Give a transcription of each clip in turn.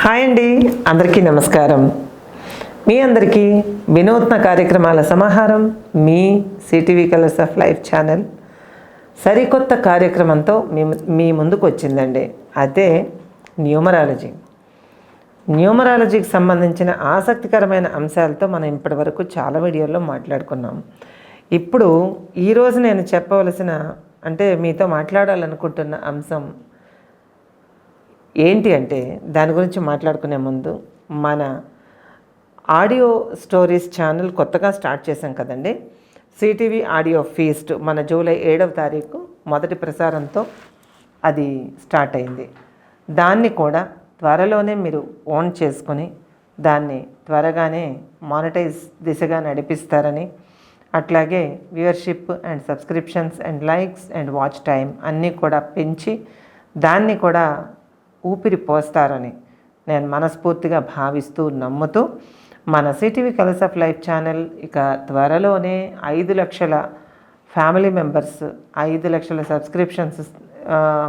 Hi అండి అందరికీ నమస్కారం. మీ అందరికీ వినూత్న కార్యక్రమాల సమాహారం మీ CTV colours of life channel సరికొత్త కార్యక్రమంతో మీ మీ ముందుకు వచ్చిందండి. అదే న్యూమరాలజీ. న్యూమరాలజీకి సంబంధించిన ఆసక్తికరమైన అంశాలతో మనం ఇప్పటివరకు చాలా వీడియోల్లో మాట్లాడుకున్నాం. ఇప్పుడు ఈరోజు నేను చెప్పవలసిన అంటే మీతో మాట్లాడాలనుకుంటున్న అంశం ఏంటి అంటే దాని గురించి మాట్లాడుకునే ముందు మన ఆడియో స్టోరీస్ ఛానల్ కొత్తగా స్టార్ట్ చేశాం కదండి. సిటీవీ ఆడియో ఫీస్ట్ మన జూలై ఏడవ తారీఖు మొదటి ప్రసారంతో అది స్టార్ట్ అయింది. దాన్ని కూడా త్వరలోనే మీరు ఓన్ చేసుకొని దాన్ని త్వరగానే మానిటైజ్ దిశగా నడిపిస్తారని అట్లాగే viewership and subscriptions and likes and watch time అన్నీ కూడా పెంచి దాన్ని కూడా ఊపిరి పోస్తారని నేను మనస్ఫూర్తిగా భావిస్తూ నమ్ముతూ మన CTV colours of life channel ఇక త్వరలోనే ఐదు లక్షల ఫ్యామిలీ మెంబర్స్ ఐదు లక్షల సబ్స్క్రిప్షన్స్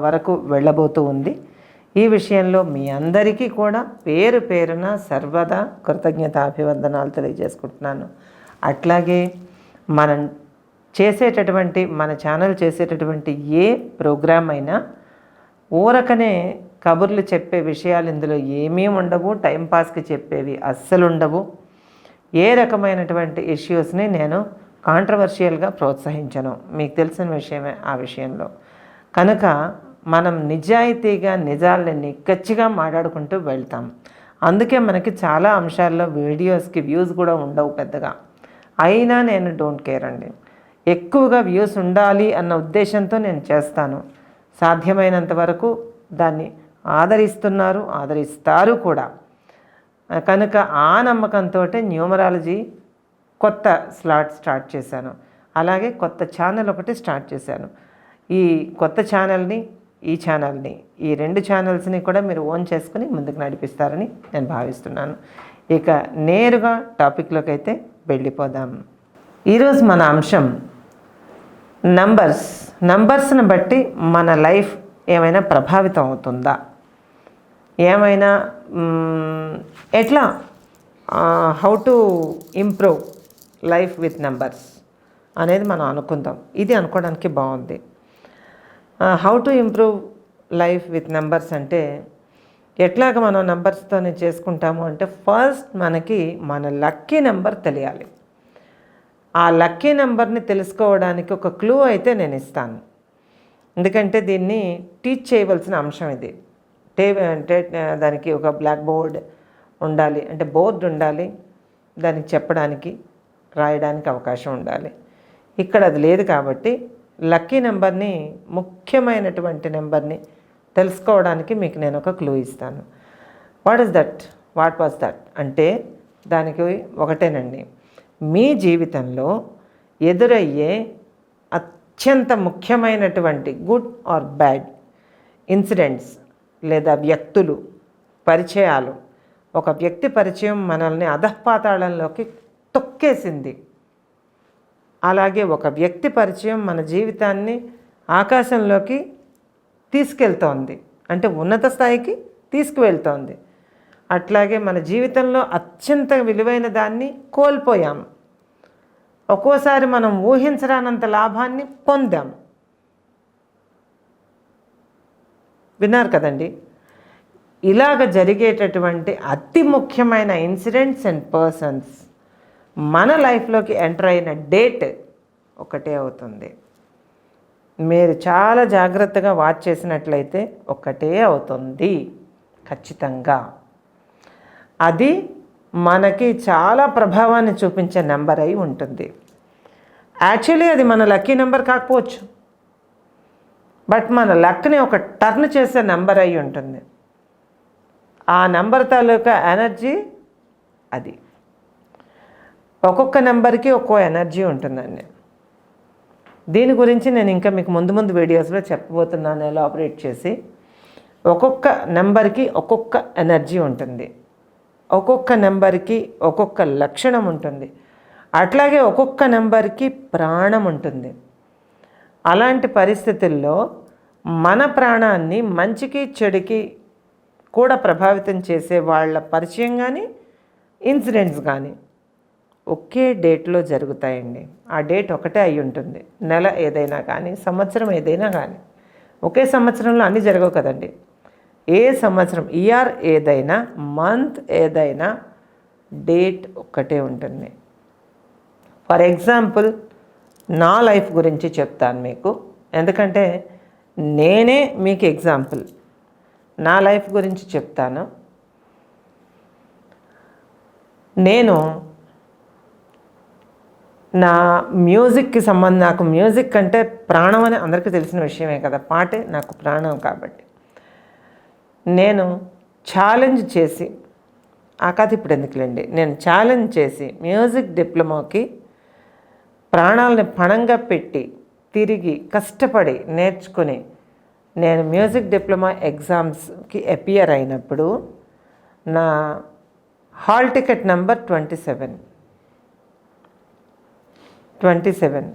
వరకు వెళ్ళబోతూ ఉంది. ఈ విషయంలో మీ అందరికీ కూడా పేరు పేరున సర్వదా కృతజ్ఞతాభివందనాలు తెలియజేసుకుంటున్నాను. అట్లాగే మనం చేసేటటువంటి మన ఛానల్ చేసేటటువంటి ఏ ప్రోగ్రామ్ అయినా ఊరకనే కబుర్లు చెప్పే విషయాలు ఇందులో ఏమీ ఉండవు టైంపాస్కి చెప్పేవి అస్సలు ఉండవు. ఏ రకమైనటువంటి ఇష్యూస్ని నేను కాంట్రవర్షియల్గా ప్రోత్సహించను. మీకు తెలిసిన విషయమే ఆ విషయంలో. కనుక మనం నిజాయితీగా నిజాలని నిక్కచ్చిగా మాట్లాడుకుంటూ వెళ్తాం. అందుకే మనకి చాలా అంశాల్లో వీడియోస్కి వ్యూస్ కూడా ఉండవు పెద్దగా. అయినా నేను డోంట్ కేర్ అండి. ఎక్కువగా వ్యూస్ ఉండాలి అన్న ఉద్దేశంతో నేను చేస్తాను. సాధ్యమైనంత వరకు దాన్ని ఆదరిస్తున్నారు ఆదరిస్తారు కూడా. కనుక ఆ నమ్మకంతో న్యూమరాలజీ కొత్త స్లాట్ స్టార్ట్ చేశాను. అలాగే కొత్త ఛానల్ ఒకటి స్టార్ట్ చేశాను. ఈ కొత్త ఛానల్ని ఈ ఛానల్ని ఈ రెండు ఛానల్స్ని కూడా మీరు ఓన్ చేసుకుని ముందుకు నడిపిస్తారని నేను భావిస్తున్నాను. ఇక నేరుగా టాపిక్లోకి అయితే వెళ్ళిపోదాం. ఈరోజు మన అంశం నంబర్స్. నంబర్స్ని బట్టి మన లైఫ్ ఏమైనా ప్రభావితం అవుతుందా? ఏమైనా ఎట్లా? How to improve life with numbers అనేది మనం అనుకుందాం. ఇది అనుకోవడానికి బాగుంది. How to improve life with numbers అంటే ఎట్లాగ మనం నెంబర్స్తోనే చేసుకుంటాము అంటే ఫస్ట్ మనకి మన లక్కీ నెంబర్ తెలియాలి. ఆ లక్కీ నెంబర్ని తెలుసుకోవడానికి ఒక క్లూ అయితే నేను ఇస్తాను. ఎందుకంటే దీన్ని టీచ్ చేయవలసిన అంశం ఇది. టే అంటే దానికి ఒక బ్లాక్ బోర్డ్ ఉండాలి. అంటే బోర్డు ఉండాలి దానికి చెప్పడానికి రాయడానికి అవకాశం ఉండాలి. ఇక్కడ అది లేదు కాబట్టి లక్కీ నెంబర్ని ముఖ్యమైనటువంటి నెంబర్ని తెలుసుకోవడానికి మీకు నేను ఒక క్లూ ఇస్తాను. What is that what was that అంటే దానికి ఒకటేనండి. మీ జీవితంలో ఎదురయ్యే అత్యంత ముఖ్యమైనటువంటి గుడ్ ఆర్ బ్యాడ్ ఇన్సిడెంట్స్ లేదా వ్యక్తులు పరిచయాలు. ఒక వ్యక్తి పరిచయం మనల్ని అధఃపాతాళంలోకి తొక్కేసింది. అలాగే ఒక వ్యక్తి పరిచయం మన జీవితాన్ని ఆకాశంలోకి తీసుకెళ్తోంది. అంటే ఉన్నత స్థాయికి తీసుకువెళ్తోంది. అట్లాగే మన జీవితంలో అత్యంత విలువైన దాన్ని కోల్పోయాం. ఒక్కోసారి మనం ఊహించరానంత లాభాన్ని పొందాం. విన్నారు కదండి. ఇలాగ జరిగేటటువంటి అతి ముఖ్యమైన ఇన్సిడెంట్స్ అండ్ పర్సన్స్ మన లైఫ్లోకి ఎంటర్ అయిన డేట్ ఒకటే అవుతుంది. మీరు చాలా జాగ్రత్తగా వాచ్ చేసినట్లయితే ఒకటే అవుతుంది. ఖచ్చితంగా. అది మనకి చాలా ప్రభావాన్ని చూపించే నెంబర్ అయి ఉంటుంది. యాక్చువల్లీ అది మన లక్కీ నెంబర్ కాకపోవచ్చు. బట్ మన లక్ని ఒక టర్న్ చేసే నెంబర్ అయి ఉంటుంది. ఆ నెంబర్ తాలూకా ఎనర్జీ అది. ఒక్కొక్క నెంబర్కి ఒక్కో ఎనర్జీ ఉంటుందండి. దీని గురించి నేను ఇంకా మీకు ముందు ముందు వీడియోస్లో చెప్పబోతున్నాను ఎలా ఆపరేట్ చేసి. ఒక్కొక్క నెంబర్కి ఒక్కొక్క ఎనర్జీ ఉంటుంది. ఒక్కొక్క నెంబర్కి ఒక్కొక్క లక్షణం ఉంటుంది. అట్లాగే ఒక్కొక్క నెంబర్కి ప్రాణం ఉంటుంది. అలాంటి పరిస్థితుల్లో మన ప్రాణాన్ని మంచికి చెడుకి కూడా ప్రభావితం చేసే వాళ్ళ పరిచయం కానీ ఇన్సిడెంట్స్ కానీ ఒకే డేట్లో జరుగుతాయండి. ఆ డేట్ ఒకటే అయి ఉంటుంది. నెల ఏదైనా కానీ సంవత్సరం ఏదైనా కానీ ఒకే సంవత్సరంలో అన్నీ జరగవు కదండి. ఏ సంవత్సరం ఇయర్ ఏదైనా మంత్ ఏదైనా డేట్ ఒక్కటే ఉంటుంది. ఫర్ ఎగ్జాంపుల్ నా లైఫ్ గురించి చెప్తాను మీకు. ఎందుకంటే నేనే మీకు ఎగ్జాంపుల్. నా లైఫ్ గురించి చెప్తాను. నేను నా మ్యూజిక్కి సంబంధం నాకు మ్యూజిక్ అంటే ప్రాణం అని అందరికీ తెలిసిన విషయమే కదా. పాటే నాకు ప్రాణం కాబట్టి. నేను ఛాలెంజ్ చేసి ఆ కథ ఇప్పుడు ఎందుకులేండి? నేను ఛాలెంజ్ చేసి మ్యూజిక్ డిప్లొమాకి ప్రాణాలని పణంగా పెట్టి తిరిగి కష్టపడి నేర్చుకుని నేను మ్యూజిక్ డిప్లొమా ఎగ్జామ్స్కి అపియర్ అయినప్పుడు నా hall ticket number twenty seven. Twenty seven.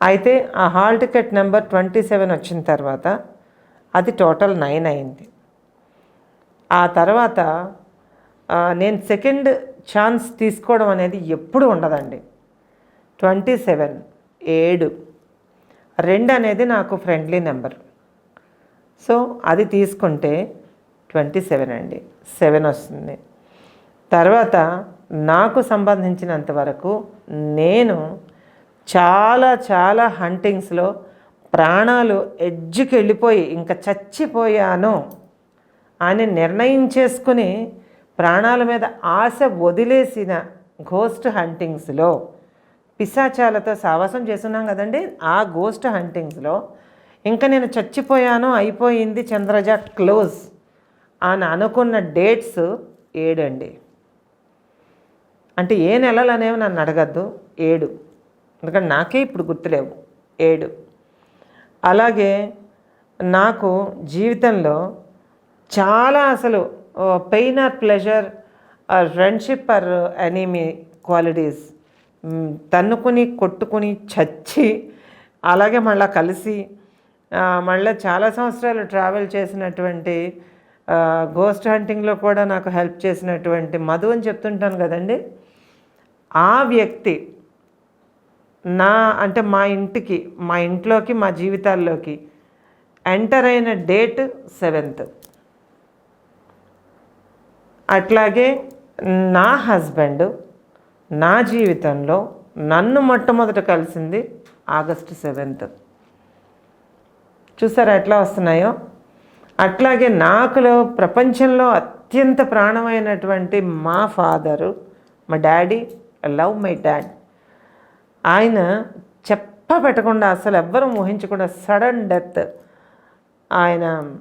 అయితే ఆ hall ticket number twenty seven వచ్చిన తర్వాత అది టోటల్ నైన్ అయింది. ఆ తర్వాత నేను సెకండ్ ఛాన్స్ తీసుకోవడం అనేది ఎప్పుడు ఉండదండి. ట్వంటీ సెవెన్ ఏడు. రెండు అనేది నాకు ఫ్రెండ్లీ నెంబర్. సో అది తీసుకుంటే ట్వంటీ సెవెన్ అండి. సెవెన్ వస్తుంది. తర్వాత నాకు సంబంధించినంత వరకు నేను చాలా చాలా హంటింగ్స్లో ప్రాణాలు ఎడ్జ్కి వెళ్ళిపోయి ఇంకా చచ్చిపోయాను అని నిర్ణయించేసుకుని ప్రాణాల మీద ఆశ వదిలేసిన ఘోస్ట్ హంటింగ్స్లో పిశాచాలతో సావాసం చేస్తున్నాం కదండి. ఆ గోస్ట్ హంటింగ్స్లో ఇంకా నేను చచ్చిపోయాను అయిపోయింది చంద్రజ క్లోజ్ అని అనుకున్న డేట్స్ ఏడండి. అంటే ఏ నెలలు అనేవి నన్ను అడగద్దు ఏడు. ఎందుకంటే నాకే ఇప్పుడు గుర్తులేవు ఏడు. అలాగే నాకు జీవితంలో చాలా అసలు pain or pleasure or friendship or enemy qualities తన్నుకుని కొట్టుకుని చచ్చి అలాగే మళ్ళీ కలిసి మళ్ళీ చాలా సంవత్సరాలు ట్రావెల్ చేసినటువంటి గోస్ట్ హంటింగ్లో కూడా నాకు హెల్ప్ చేసినటువంటి మధు అని చెప్తుంటాను కదండి. ఆ వ్యక్తి నా అంటే మా ఇంటికి మా ఇంట్లోకి మా జీవితాల్లోకి ఎంటర్ అయిన డేట్ సెవెంత్ అట్లాగే నా హస్బెండ్ నా జీవితంలో నన్ను మొట్టమొదట కలిసింది ఆగస్టు సెవెంత్. చూసారా ఎట్లా వస్తున్నాయో? అట్లాగే నాకులో ప్రపంచంలో అత్యంత ప్రాణమైనటువంటి మా ఫాదరు మా డాడీ లవ్ మై డాడ్. ఆయన చెప్ప పెట్టకుండా అసలు ఎవ్వరూ ఊహించకుండా సడన్ డెత్ ఆయన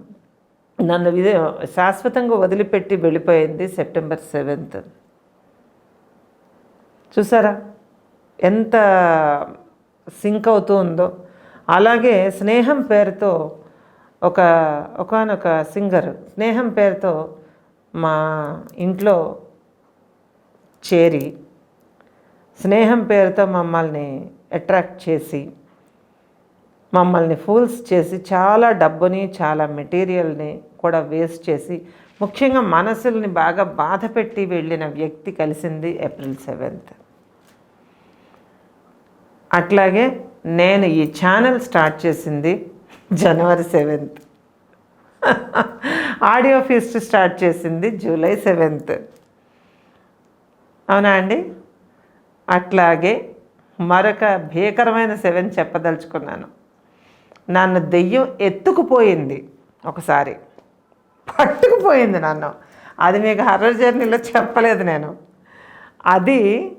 నన్ను శాశ్వతంగా వదిలిపెట్టి వెళ్ళిపోయింది సెప్టెంబర్ సెవెంత్. చూసారా? ఎంత సింక్ అవుతూ ఉందో. అలాగే స్నేహం పేరుతో ఒక ఒకనొక సింగర్. స్నేహం పేరుతో మా ఇంట్లో చేరి స్నేహం పేరుతో మమ్మల్ని అట్రాక్ట్ చేసి మమ్మల్ని ఫూల్స్ చేసి చాలా డబ్బుని చాలా మెటీరియల్ని కూడా వేస్ట్ చేసి ముఖ్యంగా మనసుల్ని బాగా బాధపెట్టి వెళ్ళిన వ్యక్తి కలిసింది ఏప్రిల్ సెవెంత్. అట్లాగే నేను ఈ ఛానల్ స్టార్ట్ చేసింది January seventh. Audio feast start చేసింది జూలై సెవెంత్. అవునా అండి? అట్లాగే మరొక భీకరమైన సెవెన్ చెప్పదలుచుకున్నాను. నన్ను దెయ్యం ఎత్తుకుపోయింది ఒకసారి. పట్టుకుపోయింది నన్ను. అది మీకు హర్రర్ జర్నీలో చెప్పలేదు నేను. అది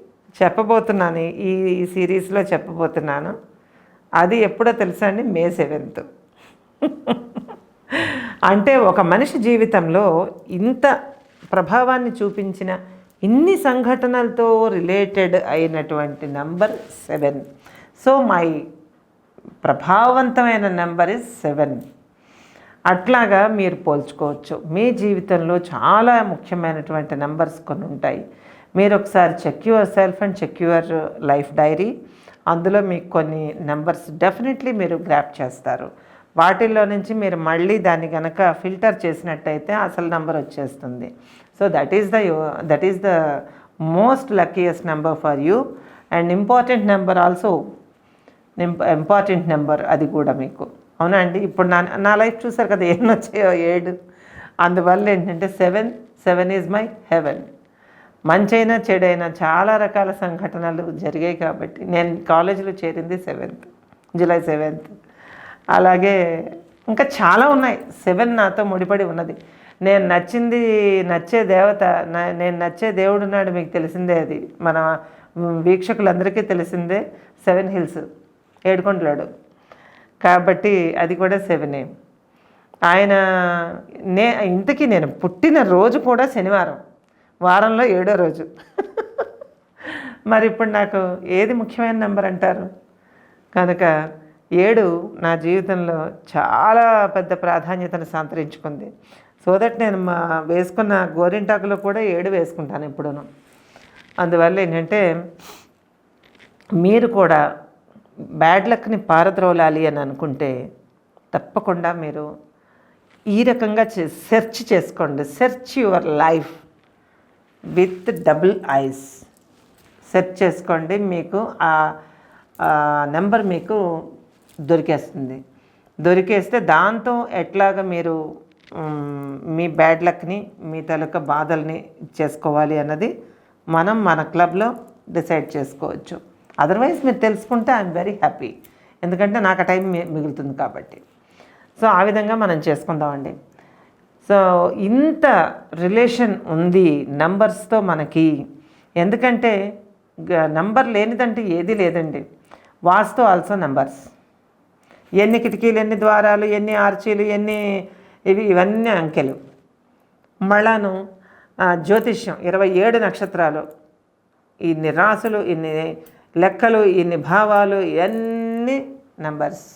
చెప్పబోతున్నాను ఈ సిరీస్లో చెప్పబోతున్నాను. అది ఎప్పుడో తెలుసా అండి? May seventh. అంటే ఒక మనిషి జీవితంలో ఇంత ప్రభావాన్ని చూపించిన ఇన్ని సంఘటనలతో రిలేటెడ్ అయినటువంటి నంబర్ సెవెన్. సో మై ప్రభావవంతమైన నెంబర్ ఇస్ సెవెన్. అట్లాగా మీరు పోల్చుకోవచ్చు. మీ జీవితంలో చాలా ముఖ్యమైనటువంటి నెంబర్స్ కొన్ని ఉంటాయి మీరు ఒకసారి check yourself and check your life diary. అందులో మీకు కొన్ని నెంబర్స్ డెఫినెట్లీ మీరు గ్రాప్ చేస్తారు. వాటిల్లో నుంచి మీరు మళ్ళీ దాన్ని కనుక ఫిల్టర్ చేసినట్టయితే అసలు నెంబర్ వచ్చేస్తుంది. So that is the that is the most luckiest number for you. And important number also important number అది కూడా మీకు. అవునా అండి? ఇప్పుడు నా నా లైఫ్ చూసారు కదా ఎన్ని వచ్చాయో ఏడు. అందువల్ల ఏంటంటే seven seven is my heaven. మంచైనా చెడైనా చాలా రకాల సంఘటనలు జరిగాయి కాబట్టి నేను కాలేజీలో చేరింది సెవెంత్ జూలై సెవెంత్. అలాగే ఇంకా చాలా ఉన్నాయి. సెవెన్ నాతో ముడిపడి ఉన్నది. నేను నచ్చింది నచ్చే దేవత నా- నేను నచ్చే దేవుడు నాడు మీకు తెలిసిందే అది. మన వీక్షకులందరికీ తెలిసిందే సెవెన్ హిల్స్ ఏడుకొండలాడు. కాబట్టి అది కూడా సెవెనే. ఆయన నే ఇంతకీ నేను పుట్టిన రోజు కూడా శనివారం. వారంలో ఏడో రోజు. మరి ఇప్పుడు నాకు ఏది ముఖ్యమైన నెంబర్ అంటారు? కనుక ఏడు నా జీవితంలో చాలా పెద్ద ప్రాధాన్యతను సంతరించుకుంది. సో దట్ నేను మా వేసుకున్న గోరింటాకులో కూడా ఏడు వేసుకుంటాను ఎప్పుడూను అందువల్ల ఏంటంటే మీరు కూడా బ్యాడ్ లక్ని పారద్రోలాలి అని అనుకుంటే తప్పకుండా మీరు ఈ రకంగా సెర్చ్ చేసుకోండి. Search your life. With double eyes. Search చేసుకోండి మీకు ఆ నెంబర్ మీకు దొరికేస్తుంది. దొరికేస్తే దాంతో ఎట్లాగ మీరు మీ బ్యాడ్ లక్ని మీ తాలూకా బాధల్ని చేసుకోవాలి అన్నది మనం మన క్లబ్లో డిసైడ్ చేసుకోవచ్చు. అదర్వైజ్ మీరు తెలుసుకుంటే ఐఎమ్ వెరీ హ్యాపీ. ఎందుకంటే నాకు ఆ టైం మిగులుతుంది కాబట్టి. సో ఆ విధంగా మనం చేసుకుందామండి. సో ఇంత రిలేషన్ ఉంది నంబర్స్తో మనకి. ఎందుకంటే నంబర్ లేనిదంటే ఏది లేదండి. Vastu also numbers. ఎన్ని కిటికీలు ఎన్ని ద్వారాలు ఎన్ని ఆర్చీలు ఎన్ని ఇవి ఇవన్నీ అంకెలు. మళ్ళాను జ్యోతిష్యం ఇరవై ఏడు నక్షత్రాలు. ఇన్ని రాసులు ఇన్ని లెక్కలు ఇన్ని భావాలు ఇవన్నీ నెంబర్స్.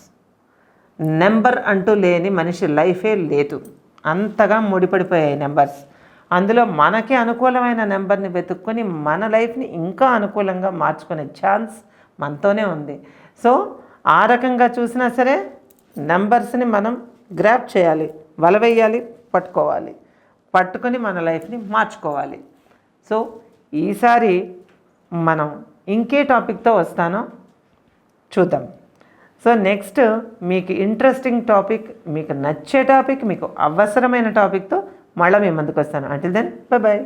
నెంబర్ అంటూ లేని మనిషి లైఫే లేదు. అంతగా ముడిపడిపోయాయి నెంబర్స్. అందులో మనకి అనుకూలమైన నెంబర్ని వెతుక్కొని మన లైఫ్ని ఇంకా అనుకూలంగా మార్చుకునే ఛాన్స్ మనతోనే ఉంది. సో ఆ రకంగా చూసినా సరే నెంబర్స్ని మనం గ్రాప్ చేయాలి వలవేయాలి పట్టుకోవాలి. పట్టుకొని మన లైఫ్ని మార్చుకోవాలి. సో ఈసారి మనం ఇంకే టాపిక్తో వస్తానో. చూద్దాం. సో నెక్స్ట్ మీకు ఇంట్రెస్టింగ్ టాపిక్ మీకు నచ్చే టాపిక్ మీకు అవసరమైన టాపిక్తో మళ్ళీ మేము ముందుకు వస్తాను. Until then bye bye